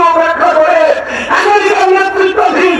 উপক্রম রক্ষা করে। আমেরিকার নেতৃত্বাধীন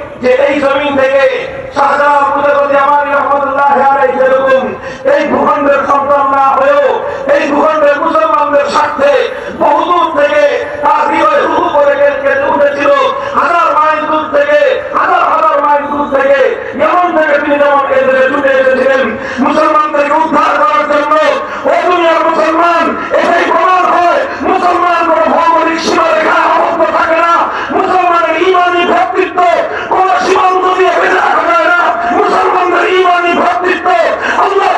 যে এই জমিন থেকে শাহজাহান I'm not Allah